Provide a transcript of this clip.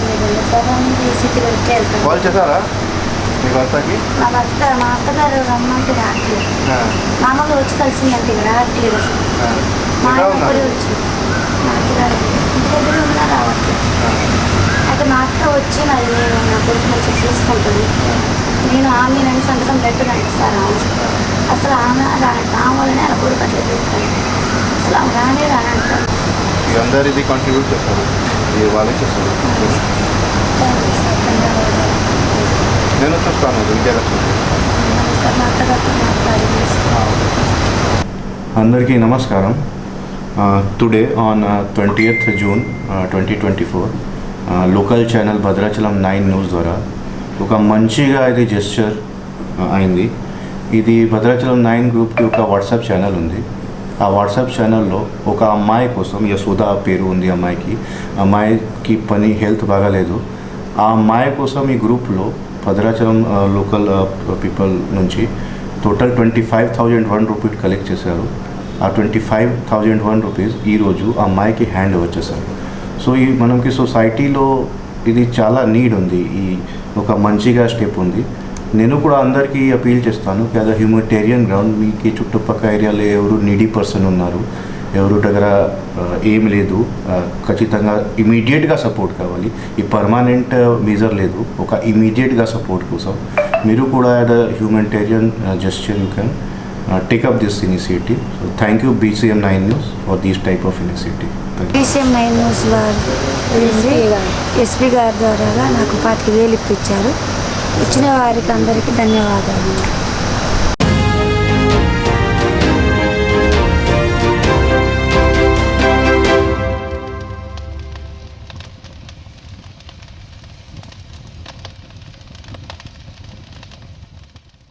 మీద సిటీలో వచ్చి వెళ్తాను కాల్ చేశారా? మీ భర్తకి? మా భర్త మా అత్తగారు రమ్మంటే రావట్లేదు. మామూలు వచ్చి కలిసిందంటే ఇక్కడ రావట్లేదు అసలు ఆ. మా ఎక్కడ ఆయన ఉన్నారు వచ్చి. మా అత్తగారు ఇంటి దగ్గర ఉన్నా రావట్లేదు. అయితే మా అత్త వచ్చి మరి నేను నా కొడుకు మంచిగా చూసుకుంటాను నేను ఆమె నన్ను సంతకం పెట్టనంటే సార్ ఆమె. అసలు ఆమె రానంట ఆమె వల్లనే ఆ కొడుకు అట్లా అసలు ఆమె రానే రానంటాను ఈ అందరు ఇది కాంట్రిబ్యూట్ చేస్తారు? వాళ్ళే చేస్తారు. నేను చెప్తాను విజయలక్ష్మి అందరికీ నమస్కారం. Today on twenty eighth June twenty twenty four local channel Bhadrachalam nine news ద్వారా ఒక మంచిగా ఇది జెస్చర్ అయింది. ఇది భద్రాచలం నైన్ గ్రూప్కి ఒక వాట్సాప్ ఛానల్ ఉంది. ఆ వాట్సాప్ ఛానల్లో ఒక అమ్మాయి కోసం యశోద పేరు ఉంది అమ్మాయికి. అమ్మాయికి పని హెల్త్ బాగాలేదు. ఆ అమ్మాయి కోసం ఈ గ్రూప్లో భద్రాచలం లోకల్ పీపుల్ నుంచి total twenty five thousand one rupees collect చేశారు. ఆ twenty five thousand one rupees ఈరోజు ఆ అమ్మాయికి హ్యాండ్ ఓవర్ చేశారు. సో ఈ మనకి సొసైటీలో ఇది చాలా నీడ్ ఉంది. ఈ ఒక మంచిగా స్టెప్ ఉంది. నేను కూడా అందరికీ అపీల్ చేస్తాను. యాజ్ అ హ్యూమనిటేరియన్ గ్రౌండ్ మీకు చుట్టుపక్కల ఏరియాలో ఎవరు నీడీ పర్సన్ ఉన్నారు. ఎవరు దగ్గర ఏం లేదు. ఖచ్చితంగా ఇమీడియట్గా సపోర్ట్ కావాలి. ఈ పర్మనెంట్ మీజర్ లేదు. ఒక ఇమీడియట్గా సపోర్ట్ కోసం. మీరు కూడా as a humanitarian gesture you can take up this initiative so thank you BCM nine news for these type of initiative DCM nine news వారు ఎస్పీ గారి ద్వారా నాకు పాతిక వేలు ఇప్పించారు. ఇచ్చిన వారికి అందరికీ ధన్యవాదాలు.